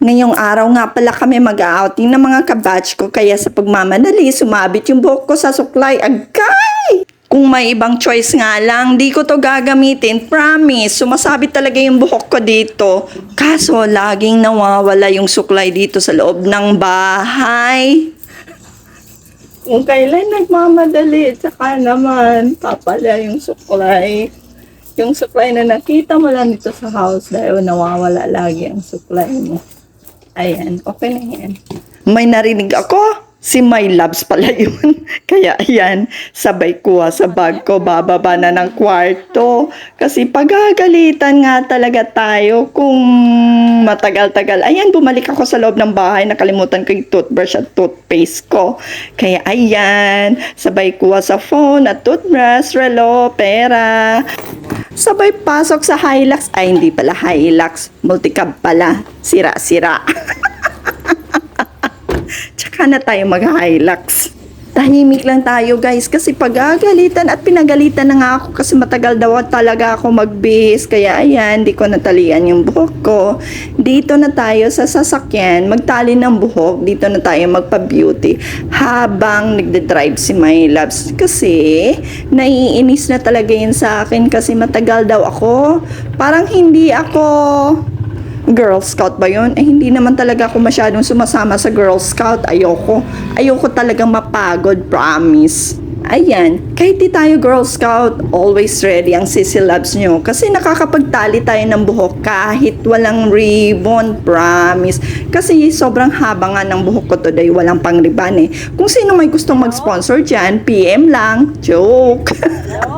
Ngayong araw nga pala kami mag-outing ng mga kabatch ko kaya sa pagmamadali sumabit yung buhok ko sa suklay. Agay! Kung may ibang choice nga lang, di ko to gagamitin. Promise, sumasabit talaga yung buhok ko dito. Kaso, laging nawawala yung suklay dito sa loob ng bahay. Kung kailan nagmamadali, tsaka naman, papala yung suklay. Yung suklay na nakita mo lang dito sa house dahil nawawala lagi ang suklay mo. Ayan, okay na yan. May narinig ako. Si My Loves pala yun. Kaya ayan, sabay kuha sa bag ko, bababa na ng kwarto. Kasi pagagalitan nga talaga tayo kung matagal-tagal. Ayan, bumalik ako sa loob ng bahay, nakalimutan ko yung toothbrush at toothpaste ko. Kaya ayan, sabay kuha sa phone at toothbrush, relo, pera. Sabay pasok sa Hilux. Ay, hindi pala Hilux. Multicab pala. Sira-sira. Tsaka na tayo mag-Hilux. Tahimik lang tayo guys kasi pagagalitan at pinagalitan na nga ako kasi matagal daw talaga ako magbihis. Kaya ayan di ko natalian yung buhok ko. Dito na tayo sa sasakyan. Magtali ng buhok. Dito na tayo magpa-beauty. Habang nagde-drive si My Loves. Kasi naiinis na talaga yun sa akin kasi matagal daw ako. Parang hindi ako Girl Scout ba yun? Eh, hindi naman talaga ako masyadong sumasama sa Girl Scout. Ayoko. Ayoko talagang mapagod, promise. Ayan, kahit di tayo Girl Scout, always ready ang sisi loves nyo. Kasi nakakapagtali tayo ng buhok kahit walang ribbon, promise. Kasi sobrang haba nga ng buhok ko today, walang pang ribbon eh. Kung sino may gustong mag-sponsor dyan, PM lang. Joke.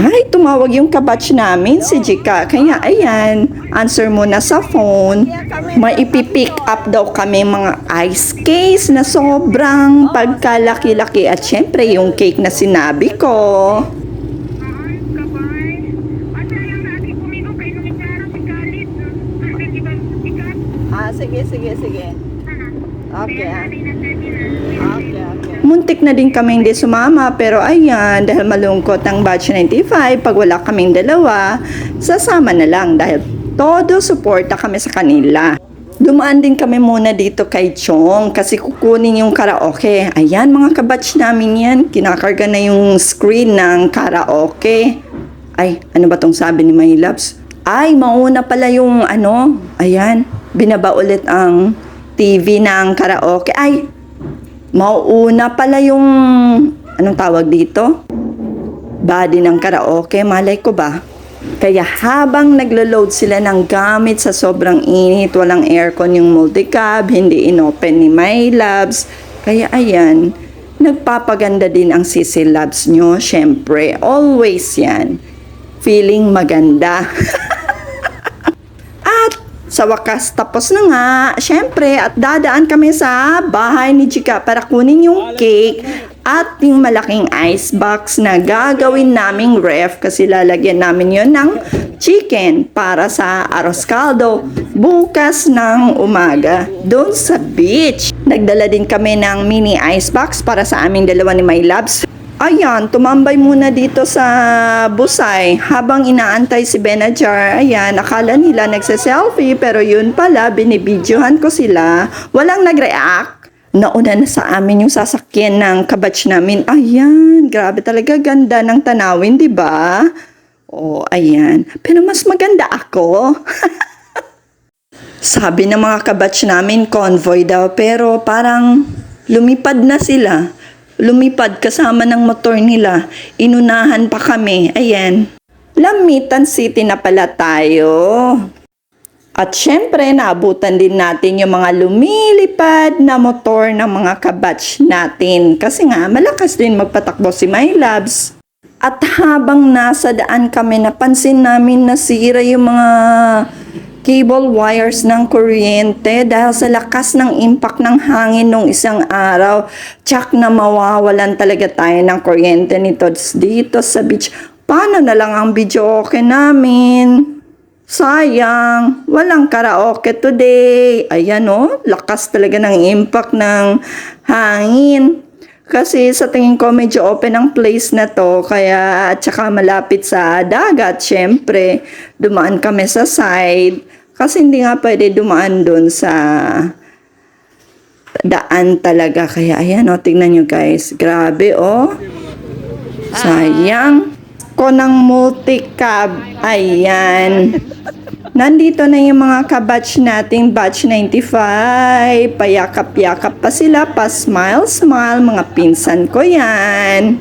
Ay, tumawag yung kabatch namin, si Jika. Kaya ayan, answer mo na sa phone. May ipipick up daw kami mga ice case na sobrang pagkalaki-laki. At syempre, yung cake na sinabi ko. Ah, sige, sige, sige. Okay, ah. Okay, okay. Muntik na din kami hindi sumama pero ayan, dahil malungkot ang batch 95, pag wala kaming dalawa, sasama na lang dahil todo suporta kami sa kanila. Dumaan din kami muna dito kay Chong kasi kukunin yung karaoke. Ayan mga kabatch namin yan, kinakarga na yung screen ng karaoke. Ay, ano ba tong sabi ni My Loves? Ay, mauna pala yung ano, ayan, binaba ulit ang TV ng karaoke. Ay, mauuna pala yung, anong tawag dito? Body ng karaoke, malay ko ba? Kaya habang naglo-load sila ng gamit sa sobrang init, walang aircon yung multicab, hindi inopen ni My Labs. Kaya ayan, nagpapaganda din ang CC Labs nyo, syempre. Always yan. Feeling maganda. Sa wakas, tapos na nga, syempre, at dadaan kami sa bahay ni Chika para kunin yung cake at yung malaking ice box na gagawin naming ref kasi lalagyan namin yon ng chicken para sa aros caldo bukas ng umaga doon sa beach. Nagdala din kami ng mini ice box para sa aming dalawa ni My Labs. Ayan, tumambay muna dito sa busay habang inaantay si Benajar. Ayan, akala nila nagsa-selfie pero yun pala, binibidyohan ko sila. Walang nag-react. Nauna na sa amin yung sasakyan ng kabatch namin. Ayan, grabe talaga ganda ng tanawin, di ba? Oh, ayan. Pero mas maganda ako. Sabi ng mga kabatch namin, convoy daw, pero parang lumipad na sila. Lumipad kasama ng motor nila. Inunahan pa kami. Ayan. Lamitan City na pala tayo. At syempre, naabutan din natin yung mga lumilipad na motor ng mga kabatch natin. Kasi nga, malakas din magpatakbo si My Labs. At habang nasa daan kami, napansin namin na sira yung mga cable wires ng kuryente dahil sa lakas ng impact ng hangin nung isang araw. Tsak na mawawalan talaga tayo ng kuryente nito dito sa beach. Paano na lang ang video okay namin? Sayang, walang karaoke today. Ayan o, lakas talaga ng impact ng hangin. Kasi sa tingin ko medyo open ang place na to kaya at saka malapit sa dagat syempre dumaan kami sa side Kasi hindi nga pwede dumaan doon sa daan talaga. Kaya ayan o, tignan nyo guys. Grabe o. Sayang. Ko ng multicab. Ayan. Nandito na yung mga kabatch nating batch 95. Payakap-yakap pa sila. Pa smile-smile. Mga pinsan ko yan.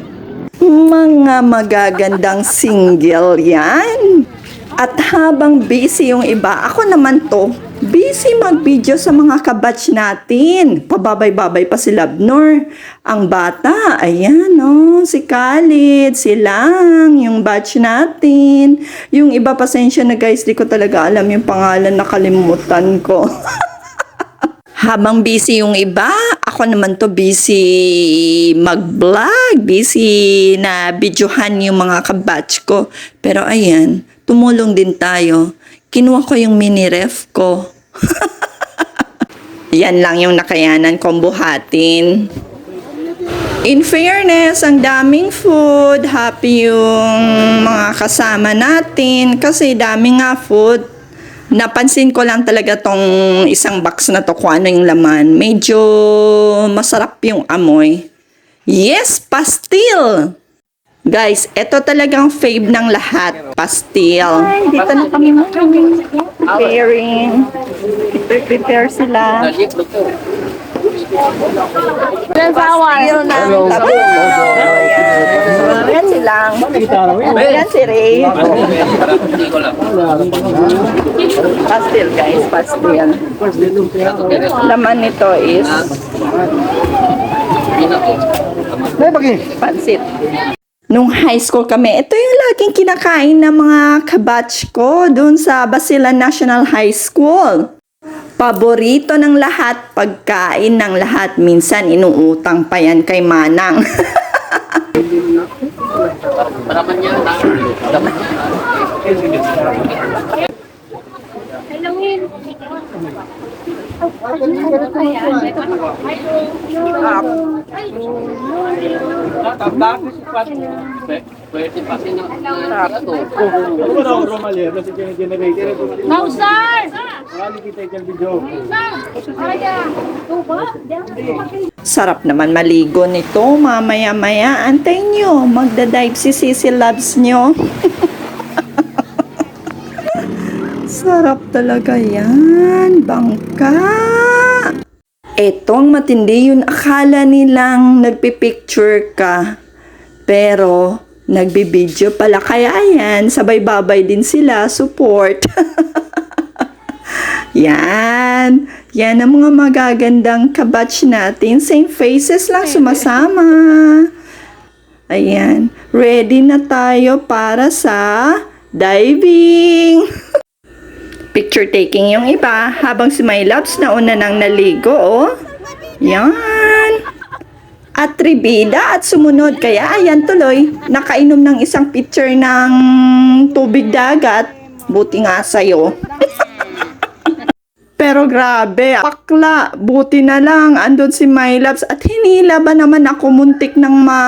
Mga magagandang single yan. At habang busy yung iba, ako naman to, busy mag-video sa mga kabatch natin. Pababay-babay pa si Labnor. Ang bata, ayan oh, si Khalid, si Lang, yung batch natin. Yung iba, pasensya na guys, di ko talaga alam yung pangalan, nakalimutan ko. Habang busy yung iba, ako naman to busy mag-vlog, busy na videohan yung mga kabatch ko. Pero ayan, tumulong din tayo. Kinuha ko yung mini ref ko. Yan lang yung nakayanan kong buhatin. In fairness, ang daming food. Happy yung mga kasama natin. Kasi dami nga food. Napansin ko lang talaga tong isang box na to kung ano yung laman. Medyo masarap yung amoy. Yes, pastil! Guys, ito talagang fave ng lahat. Pastil. Ay, dito na kami preparing. Prepare sila. Pastil ng tabi. Ayan silang. Ayan si Ray. Pastil guys, pastil. Laman nito is pansit. Nung high school kami, ito yung laging kinakain ng mga kabatch ko dun sa Basilan National High School. Paborito ng lahat, pagkain ng lahat. Minsan inuutang pa yan kay Manang. Mausar! Sarap naman maligo nito. Mamaya-maya, antay nyo. Magdadive si Sisi Loves nyo. Sarap talaga yan. Bangka. Etong matindi yun. Akala nilang nagpipicture ka. Pero, nagbibideo pala. Kaya ayan, sabay-babay din sila. Support. Yan. Yan ang mga magagandang kabatch natin. Same faces lang sumasama. Ayan. Ready na tayo para sa diving. Picture taking yung iba habang si My Loves na una nang naligo, oh. Yan. At tribida at sumunod. Kaya ayan tuloy. Nakainom ng isang picture ng tubig dagat. Buti nga sa'yo. Pero grabe, pakla, buti na lang, andun si My Loves at hinila ba naman ako muntik ng ma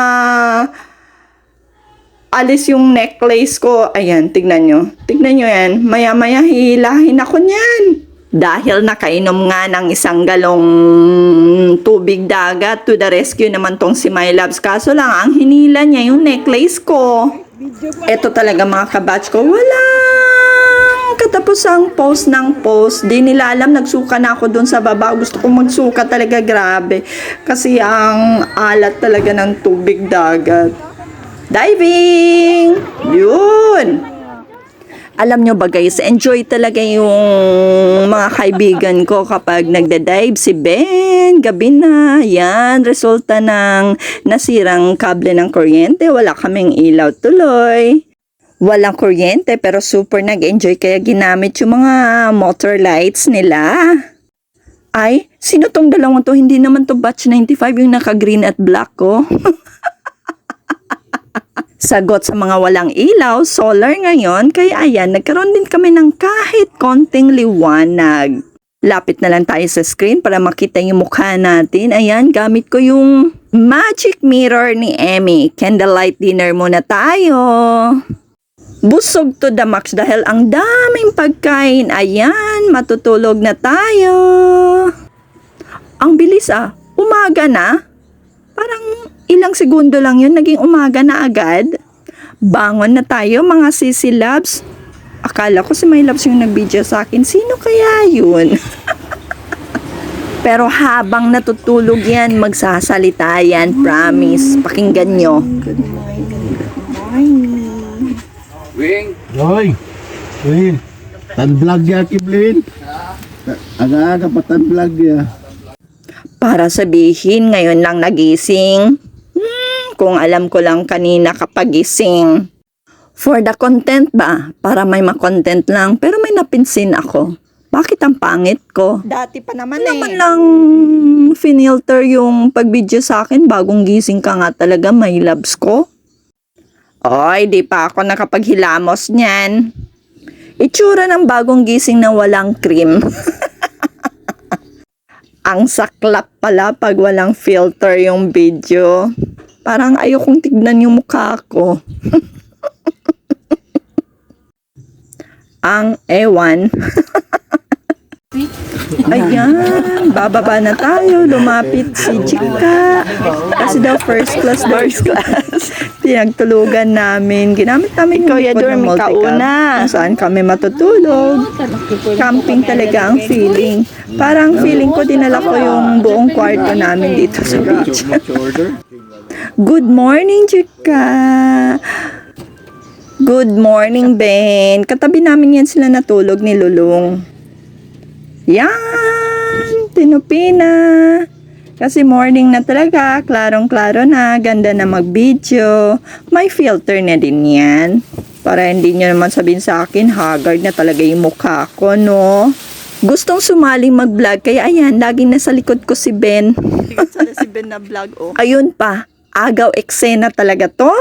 alis yung necklace ko. Ayan, tignan nyo. Tignan nyo yan. Maya-maya hihilahin ako niyan. Dahil nakainom nga ng isang galong tubig dagat, to the rescue naman tong si My Loves. Kaso lang, ang hinila niya yung necklace ko. Ito talaga mga kabatch ko, walang katapusang post ng post. Di nila alam, nagsuka na ako dun sa baba. Gusto kong magsuka talaga, grabe. Kasi ang alat talaga ng tubig dagat. Diving! Yun! Alam nyo ba guys, enjoy talaga yung mga kaibigan ko kapag nagda-dive si Ben, gabi na, yan, resulta ng nasirang kable ng kuryente, wala kaming ilaw tuloy. Walang kuryente pero super nag-enjoy kaya ginamit yung mga motor lights nila. Ay, sino tong dalawang to? Hindi naman to batch 95 yung naka-green at black ko. Sagot sa mga walang ilaw, solar ngayon, kaya ayan, nagkaroon din kami ng kahit konting liwanag. Lapit na lang tayo sa screen para makita yung mukha natin. Ayan, gamit ko yung magic mirror ni Emmy. Candlelight dinner muna tayo. Busog to the max dahil ang daming pagkain. Ayan, matutulog na tayo. Ang bilis ah. Umaga na. Parang ilang segundo lang yun. Naging umaga na agad. Bangon na tayo mga sisi loves. Akala ko si My Loves yung nag-video sa akin. Sino kaya yun? Pero habang natutulog yan, magsasalita yan. Promise. Pakinggan nyo. Good morning. Good morning. Wing. Hoy! Win! Tan-vlog ya, Kiblin! Aga-aga pa tan-vlog ya. Para sabihin, ngayon lang nagising. Kung alam ko lang kanina kapag gising. For the content ba? Para may makontent lang. Pero may napinsin ako. Bakit ang pangit ko? Dati pa naman eh. naman lang finilter yung pag-video sa akin bagong gising ka nga talaga may loves ko? Oy, di pa ako nakapaghilamos niyan. Itsura ng bagong gising na walang cream. Ang saklap pala pag walang filter yung video. Parang ayokong tignan yung mukha ko. Ang ewan. Ayan, bababa na tayo. Lumapit si Chika. Kasi daw first class daw first class. Pinagtulugan namin. Ginamit namin Ikaw, yung ya, likod ng dormi ka multicam. una. Kung saan kami matutulog. Camping talaga ang feeling. Parang feeling ko dinala ko yung buong kwarto namin dito sa beach. Good morning, Chika! Good morning, Ben. Katabi namin yan sila natulog ni Lulong. Yan! Tinupi na. Kasi morning na talaga, klarong-klaro na, ganda na mag-video. May filter na din yan. Para hindi nyo naman sabihin sa akin, haggard na talaga yung mukha ko, no? Gustong sumaling mag-vlog, kaya ayan, laging nasa likod ko si Ben. Sana si Ben na vlog oh. Ayun pa, agaw eksena talaga to.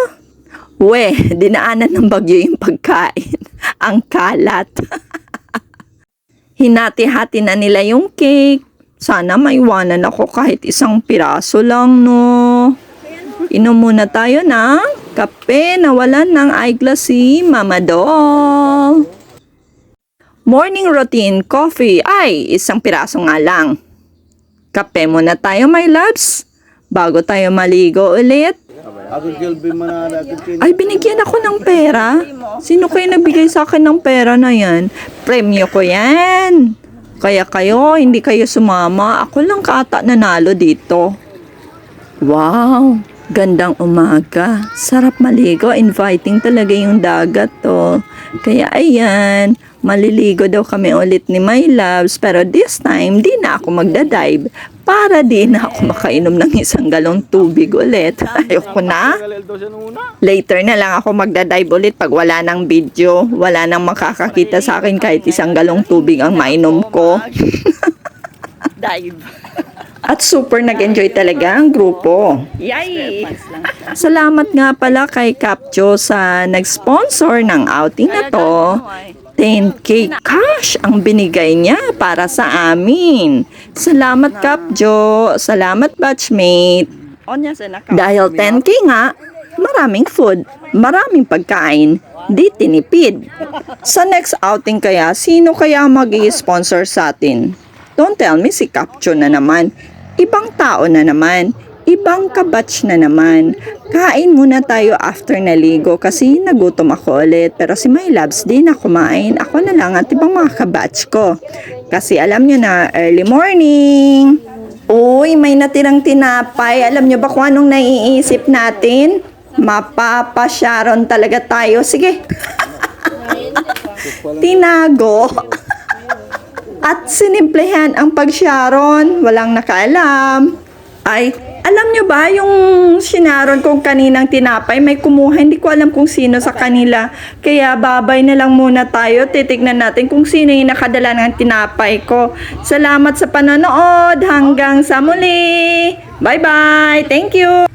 We, dinaanan ng bagyo yung pagkain. Ang kalat. Hinati-hati na nila yung cake. Sana maiwanan ako kahit isang piraso lang, no? Inom muna tayo ng kape na wala ng eyeglass si Mama Doll. Morning routine, coffee. Ay, isang piraso nga lang. Kape muna tayo, my loves. Bago tayo maligo ulit. Ay, binigyan ako ng pera. Sino kayo nagbigay sa akin ng pera na yan? Premyo ko yan. Kaya kayo, hindi kayo sumama. Ako lang kaata nanalo dito. Wow, gandang umaga. Sarap maligo. Inviting talaga yung dagat to. Kaya ayan, maliligo daw kami ulit ni My Loves. Pero this time, di na ako magdadive. Para di na ako makainom ng isang galong tubig ulit. Ayoko na. Later na lang ako magdadive ulit pag wala ng video. Wala nang makakakita sa akin kahit isang galong tubig ang mainom ko. Dive. At super nag-enjoy talaga ang grupo. Yay! Salamat nga pala kay Capjo sa nag-sponsor ng outing na to. 10k cash ang binigay niya para sa amin. Salamat Capjo. Salamat batchmate. Dahil 10k nga, maraming food, maraming pagkain, di tinipid. Sa next outing kaya, sino kaya mag sponsor sa atin? Don't tell me si Capcho na naman. Ibang tao na naman. Ibang kabatch na naman. Kain muna tayo after naligo kasi nagutom ako ulit. Pero si My Loves di na kumain. Ako na lang at ibang mga kabatch ko. Kasi alam nyo na, early morning. Uy, may natirang tinapay. Alam nyo ba kung anong naiisip natin? Mapapasyaron talaga tayo. Sige. Tinago. At sinimplehan ang pagsyaron. Walang nakaalam. Ay, alam nyo ba yung sinaron kong kaninang tinapay, may kumuha, hindi ko alam kung sino sa kanila. Kaya babay na lang muna tayo, titignan natin kung sino yung nakadala ng tinapay ko. Salamat sa panonood, hanggang sa muli! Bye-bye! Thank you!